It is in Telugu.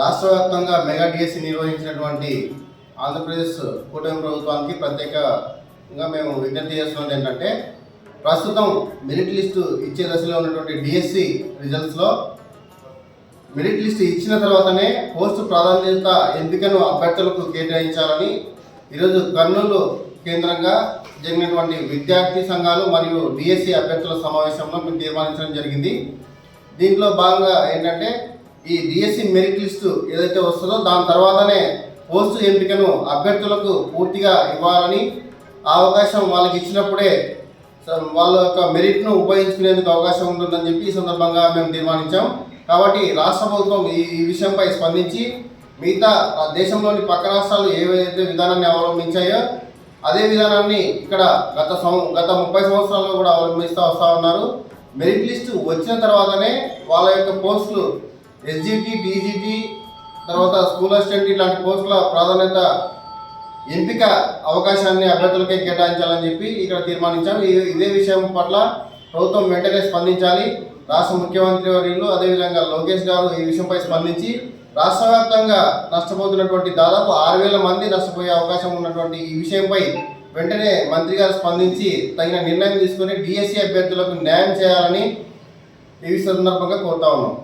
రాష్ట్ర వ్యాప్తంగా మెగా డిఎస్సి నిర్వహించినటువంటి ఆంధ్రప్రదేశ్ కూటమి ప్రభుత్వానికి ప్రత్యేకంగా మేము విజ్ఞప్తి చేస్తున్నది ఏంటంటే ప్రస్తుతం మెరిట్ లిస్టు ఇచ్చే దశలో ఉన్నటువంటి డిఎస్సి రిజల్ట్స్లో మెరిట్ లిస్ట్ ఇచ్చిన తర్వాతనే పోస్టు ప్రాధాన్యత ఎంపికను అభ్యర్థులకు కేటాయించాలని ఈరోజు కర్నూలు కేంద్రంగా జరిగినటువంటి విద్యార్థి సంఘాలు మరియు డిఎస్సి అభ్యర్థుల సమావేశంలో మేము తీర్మానించడం జరిగింది. దీంట్లో భాగంగా ఏంటంటే ఈ డిఎస్సి మెరిట్ లిస్టు ఏదైతే వస్తుందో దాని తర్వాతనే పోస్టు ఎంపికను అభ్యర్థులకు పూర్తిగా ఇవ్వాలని ఆ అవకాశం వాళ్ళకి ఇచ్చినప్పుడే వాళ్ళ యొక్క మెరిట్ను ఉపయోగించుకునేందుకు అవకాశం ఉంటుందని చెప్పి ఈ సందర్భంగా మేము తీర్మానించాం. కాబట్టి రాష్ట్ర ప్రభుత్వం ఈ విషయంపై స్పందించి మిగతా ఆ దేశంలోని పక్క రాష్ట్రాలు ఏవైతే విధానాన్ని అవలంబించాయో అదే విధానాన్ని ఇక్కడ గత సం గత ముప్పై సంవత్సరాల్లో కూడా అవలంబిస్తూ వస్తూ ఉన్నారు. మెరిట్ లిస్టు వచ్చిన తర్వాతనే వాళ్ళ యొక్క పోస్టులు ఎస్జిటి డీజీటీ తర్వాత స్కూల్ అసిస్టెంట్ ఇలాంటి పోస్టుల ప్రాధాన్యత ఎంపిక అవకాశాన్ని అభ్యర్థులకే కేటాయించాలని చెప్పి ఇక్కడ తీర్మానించాం. ఇదే విషయం పట్ల ప్రభుత్వం వెంటనే స్పందించాలి. రాష్ట్ర ముఖ్యమంత్రి వర్యులు అదేవిధంగా లోకేష్ గారు ఈ విషయంపై స్పందించి రాష్ట్ర వ్యాప్తంగా నష్టపోతున్నటువంటి దాదాపు ఆరు వేల మంది నష్టపోయే అవకాశం ఉన్నటువంటి ఈ విషయంపై వెంటనే మంత్రి గారు స్పందించి తగిన నిర్ణయం తీసుకొని డిఎస్సి అభ్యర్థులకు న్యాయం చేయాలని ఈ సందర్భంగా కోరుతా ఉన్నాం.